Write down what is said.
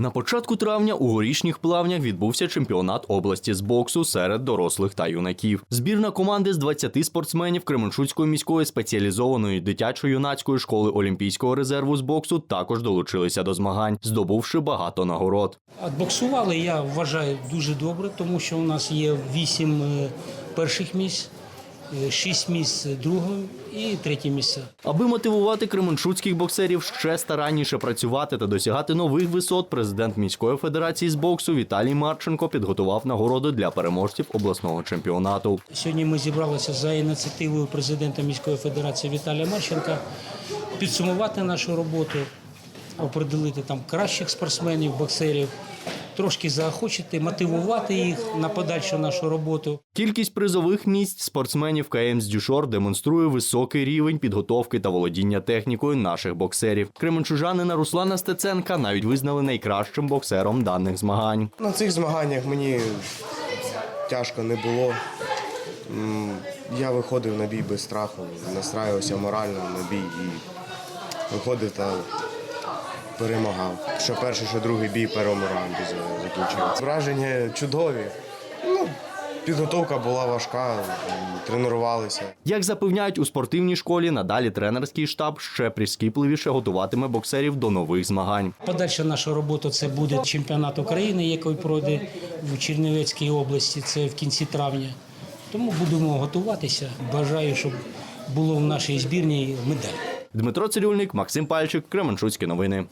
На початку травня у горішніх плавнях відбувся чемпіонат області з боксу серед дорослих та юнаків. Збірна команди з 20 спортсменів Кременчуцької міської спеціалізованої дитячо-юнацької школи Олімпійського резерву з боксу також долучилися до змагань, здобувши багато нагород. Отбоксували, я вважаю, дуже добре, тому що у нас є вісім е, перших місць, шість місць другого і третє місце. Аби мотивувати кременчуцьких боксерів ще старанніше працювати та досягати нових висот, президент міської федерації з боксу Віталій Марченко підготував нагороди для переможців обласного чемпіонату. Сьогодні ми зібралися за ініціативою президента міської федерації Віталія Марченка підсумувати нашу роботу, определити там кращих спортсменів, боксерів, трошки заохочити, мотивувати їх на подальшу нашу роботу. Кількість призових місць спортсменів КМ з Дюшор демонструє високий рівень підготовки та володіння технікою наших боксерів. Кременчужанина Руслана Стеценка навіть визнали найкращим боксером даних змагань. На цих змаганнях мені тяжко не було. Я виходив на бій без страху, настраювався морально на бій і виходив та перемагав. Що перший, що другий бій першому раунді за- закінчив. Враження чудові. Ну, підготовка була важка, тренувалися. Як запевняють у спортивній школі, надалі тренерський штаб ще прискіпливіше готуватиме боксерів до нових змагань. Подальша наша робота це буде чемпіонат України, який пройде в Чернівецькій області. Це в кінці травня. Тому будемо готуватися. Бажаю, щоб було в нашій збірній медаль. Дмитро Цирюльник, Максим Пальчик, Кременчуцькі новини.